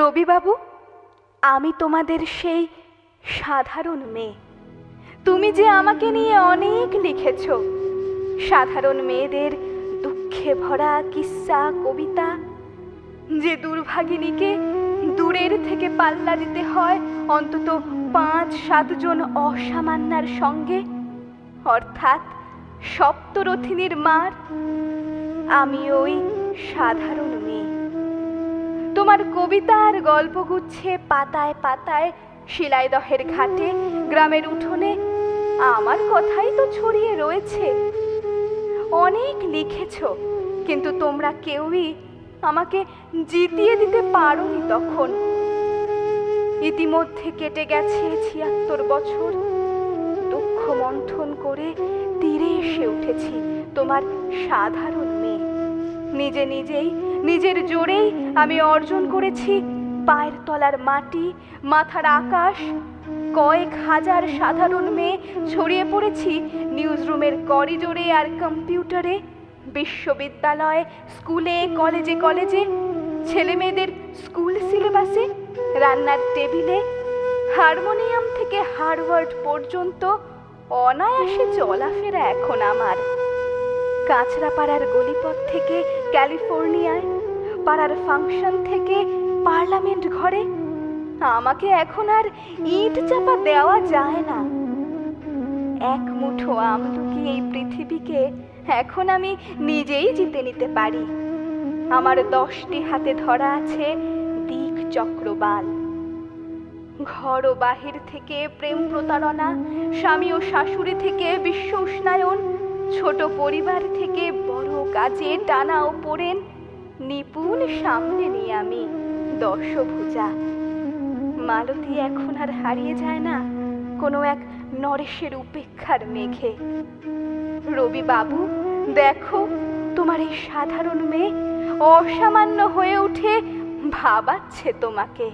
রবিবাবু, আমি তোমাদের সেই সাধারণ মেয়ে। তুমি যে আমাকে নিয়ে অনেক লিখেছ, সাধারণ মেয়েদের দুঃখে ভরা কিস্সা, কবিতা, যে দুর্ভাগিনীকে দূরের থেকে পাল্লা দিতে হয় অন্তত পাঁচ সাতজন অসামান্যার সঙ্গে, অর্থাৎ সপ্তরথিনীর মার, আমি ওই সাধারণ মেয়ে। তোমার কবিতার গল্পগুচ্ছে পাতায় পাতায় শিলাইদহের ঘাটে, গ্রামের উঠোনে। আমার কথাই তো ছড়িয়ে রয়েছে। অনেক লিখেছ, কিন্তু তোমরা কেউই আমাকে জিতিয়ে দিতে পারোনি তখন। ইতিমধ্যে কেটে গেছে ছিয়াত্তর বছর। দুঃখ মন্থন করে তীরে এসে উঠেছি তোমার সাধারণ নিজে নিজেই, নিজের জোরেই আমি অর্জন করেছি পায়ের তলার মাটি, মাথার আকাশ। কয়েক হাজার সাধারণ মেয়ে ছড়িয়ে পড়েছি নিউজ রুমের করিডোরে আর কম্পিউটারে, বিশ্ববিদ্যালয়ে, স্কুলে, কলেজে কলেজে ছেলে মেয়েদের স্কুল সিলেবাসে, রান্নার টেবিলে, হারমোনিয়াম থেকে হারওয়ার্ড পর্যন্ত অনায়াসে চলাফেরা এখন আমার। কাঁচরাপাড়ার গলিপথ থেকে ক্যালিফোর্নিয়ায়, পাড়ার ফাংশন থেকে পার্লামেন্ট ঘরে। আমাকে এখন আর ইট চাপা দেওয়া যায় না। এক মুঠো আমলকি এই পৃথিবীকে এখন আমি নিজেই জিতে নিতে পারি। আমার দশটি হাতে ধরা আছে দিক চক্রবাল। ঘর ও বাহির থেকে প্রেম প্রতারণা, স্বামী ও শাশুড়ি থেকে বিশ্ব উষ্ণায়ন ছোট পরিবার থেকে বড় কাজে টানা ও পড়েন নিপুণ সামনে নিয়ে আমি দশভুজা মালতী এখন আর হারিয়ে যায় না, কোনো এক নরেশের উপেক্ষার মেঘে। রবি বাবু দেখো তোমার এই সাধারণ মেয়ে অসামান্য হয়ে উঠে ভাবাচ্ছে তোমাকে।